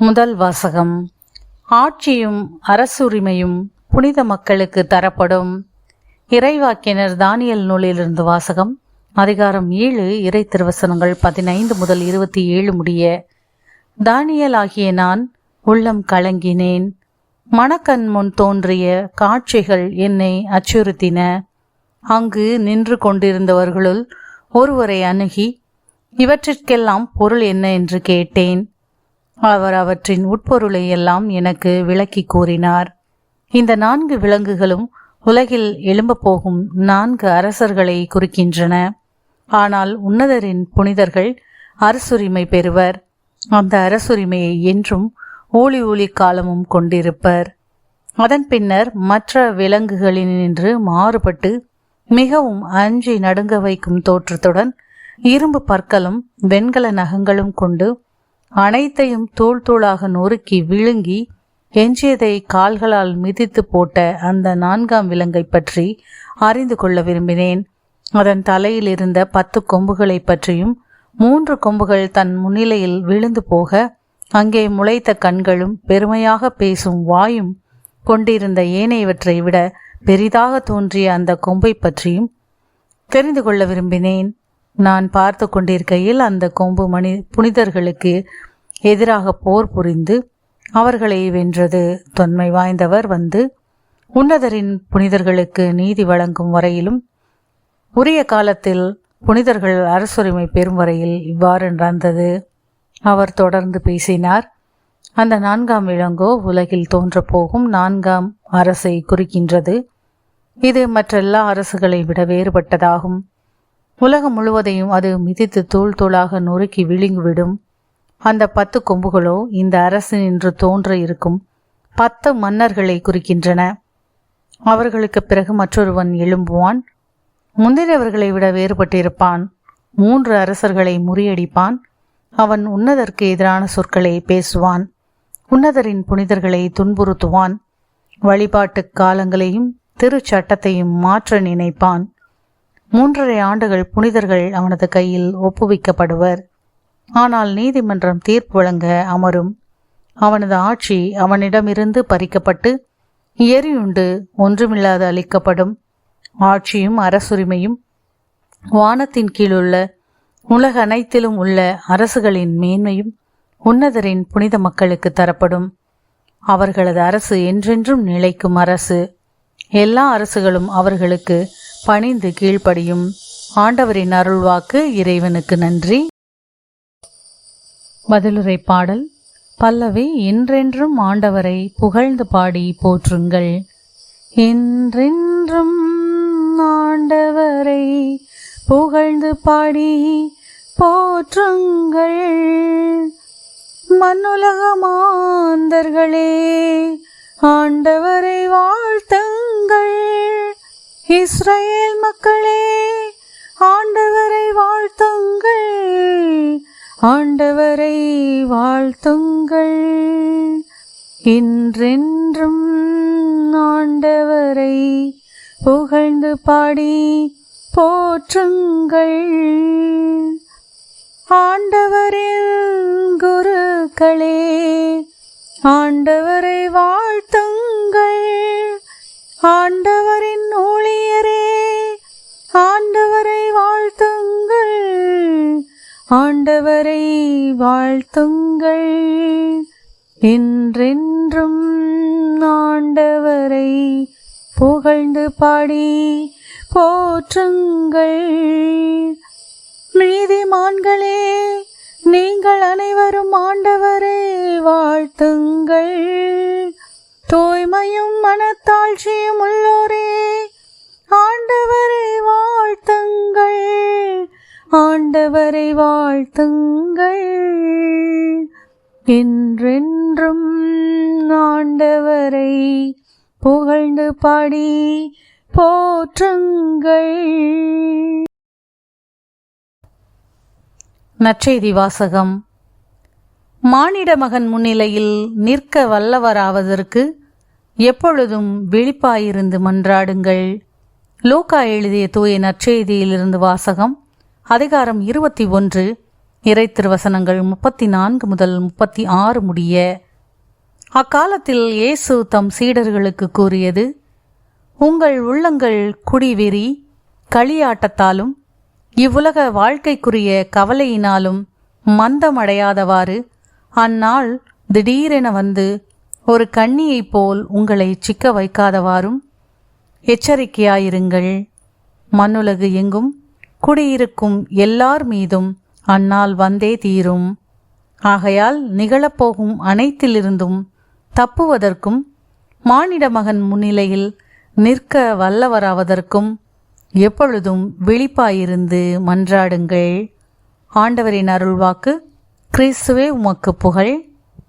முதல் வாசகம். ஆட்சியும் அரசுரிமையும் புனித மக்களுக்கு தரப்படும். இறைவாக்கினர் தானியல் நூலிலிருந்து வாசகம். அதிகாரம் ஏழு இறை திருவசனங்கள் பதினைந்து முதல் இருபத்தி ஏழு முடிய தானியல் ஆகிய நான் உள்ளம் கலங்கினேன். மணக்கண் முன் தோன்றிய காட்சிகள் என்னை அச்சுறுத்தின. அங்கு நின்று கொண்டிருந்தவர்களுள் ஒருவரை அணுகி இவற்றிற்கெல்லாம் பொருள் என்ன? என்று கேட்டேன். அவர் அவற்றின் உட்பொருளை எல்லாம் எனக்கு விளக்கி கூறினார். இந்த நான்கு விலங்குகளும் உலகில் எழும்ப போகும் நான்கு அரசர்களை குறிக்கின்றன. ஆனால் உன்னதரின் புனிதர்கள் அரசுரிமை பெறுவர். அந்த அரசுரிமையை என்றும் ஊழி ஊழி காலமும் கொண்டிருப்பர். அதன் பின்னர் மற்ற விலங்குகளினின்று மாறுபட்டு மிகவும் அஞ்சி நடுங்க வைக்கும் தோற்றத்துடன் இரும்பு பற்களும் வெண்கல நகங்களும் கொண்டு அனைத்தையும் தூள் தோளாக நொறுக்கி விழுங்கி எஞ்சியதை கால்களால் மிதித்து போட்ட அந்த நான்காம் விலங்கை பற்றி அறிந்து கொள்ள விரும்பினேன். அதன் தலையில் இருந்த பத்து கொம்புகளை பற்றியும் மூன்று கொம்புகள் தன் முன்னிலையில் விழுந்து போக அங்கே முளைத்த கண்களும் பெருமையாக பேசும் வாயும் கொண்டிருந்த ஏனையவற்றை விட பெரிதாக தோன்றிய அந்த கொம்பை பற்றியும் தெரிந்து கொள்ள விரும்பினேன். நான் பார்த்து கொண்டிருக்கையில் அந்த கொம்பு மணி புனிதர்களுக்கு எதிராக போர் புரிந்து அவர்களை வென்றது. தொன்மை வாய்ந்தவர் வந்து உன்னதரின் புனிதர்களுக்கு நீதி வழங்கும் வரையிலும் உரிய காலத்தில் புனிதர்கள் அரசுரிமை பெறும் வரையில் இவ்வாறு நடந்தது. அவர் தொடர்ந்து பேசினார் அந்த நான்காம் விலங்கோ உலகில் தோன்றப்போகும் நான்காம் அரசை குறிக்கின்றது. இது மற்றெல்லா அரசுகளை விட வேறுபட்டதாகும். உலகம் முழுவதையும் அது மிதித்து தூள் தூளாக நொறுக்கி விழுங்கிவிடும். அந்த பத்து கொம்புகளோ இந்த அரசு நின்று தோன்ற இருக்கும். பத்து மன்னர்களை குறிக்கின்றன. அவர்களுக்கு பிறகு மற்றொருவன் எழும்புவான். முந்தினவர்களை விட வேறுபட்டிருப்பான். மூன்று அரசர்களை முறியடிப்பான். அவன் உன்னதற்கு எதிரான சொற்களை பேசுவான். உன்னதரின் புனிதர்களை துன்புறுத்துவான். வழிபாட்டு காலங்களையும் திருச்சட்டத்தையும் மாற்ற நினைப்பான். மூன்றரை ஆண்டுகள் புனிதர்கள் அவனது கையில் ஒப்புவிக்கப்படுவர். ஆனால் நீதிமன்றம் தீர்ப்பு வழங்க அமரும். அவனது ஆட்சி அவனிடமிருந்து பறிக்கப்பட்டு எரியுண்டு ஒன்றுமில்லாது அளிக்கப்படும் ஆட்சியும் அரசுரிமையும் வானத்தின் கீழுள்ள உலக அனைத்திலும் உள்ள அரசுகளின் மேன்மையும் உன்னதரின் புனித மக்களுக்கு தரப்படும். அவர்களது அரசு என்றென்றும் நிலைக்கும் அரசு. எல்லா அரசுகளும் அவர்களுக்கு பணிந்து கீழ்ப்படியும் ஆண்டவரின் அருள்வாக்கு இறைவனுக்கு நன்றி. பதிலுரை பாடல் பல்லவி என்றென்றும் ஆண்டவரை புகழ்ந்து பாடி போற்றுங்கள். என்றென்றும் ஆண்டவரை புகழ்ந்து பாடி போற்றுங்கள். மண்ணுலக மாந்தர்களே ஆண்டவரை வாழ்த்த இஸ்ரேல் மக்களே ஆண்டவரை வாழ்த்துங்கள். ஆண்டவரை வாழ்த்துங்கள். இன்றென்றும் ஆண்டவரை புகழ்ந்து பாடி போற்றுங்கள். ஆண்டவரின் குருக்களே ஆண்டவரை வாழ்த்துங்கள். ஆண்டவரின் ஆண்டவரை வாழ்த்துங்கள். என்றென்றும் ஆண்டவரை புகழ்ந்து பாடி போற்றுங்கள். நீதிமான்களே நீங்கள் அனைவரும் ஆண்டவரை வாழ்த்துங்கள். தூய்மையும் மனத்தாழ்ச்சியும் உள்ளோரே ஆண்டவரை வாழ்த்துங்கள். ஆண்டவரை வாழ்த்துங்கள். என்றென்றும் ஆண்டவரை புகழ்ந்து பாடி போற்றுங்கள். நற்செய்தி வாசகம். மானிட மகன் முன்னிலையில் நிற்க வல்லவராவதற்கு எப்பொழுதும் விழிப்பாயிருந்து மன்றாடுங்கள். லோகா எழுதிய தூய நற்செய்தியிலிருந்து வாசகம். அதிகாரம் இருபத்தி ஒன்று இறை திருவசனங்கள் முப்பத்தி நான்கு முதல் முப்பத்தி ஆறு முடிய. அக்காலத்தில் இயேசு தம் சீடர்களுக்கு கூறியது உங்கள் உள்ளங்கள் குடிவெறி களியாட்டத்தாலும் இவ்வுலக வாழ்க்கைக்குரிய கவலையினாலும் மந்தமடையாதவாறு அந்நாள் திடீரென வந்து ஒரு கண்ணியைப் போல் உங்களை சிக்க வைக்காதவாறும் எச்சரிக்கையாயிருங்கள். மண்ணுலகு எங்கும் குடியிருக்கும் எல்லார் மீதும் அந்நாள் வந்தே தீரும். ஆகையால் நிகழப்போகும் அனைத்திலிருந்தும் தப்புவதற்கும் மானிட மகன் முன்னிலையில் நிற்க வல்லவராவதற்கும் எப்பொழுதும் விழிப்பாயிருந்து மன்றாடுங்கள். ஆண்டவரின் அருள்வாக்கு கிறிஸ்துவே உமக்கு புகழ்.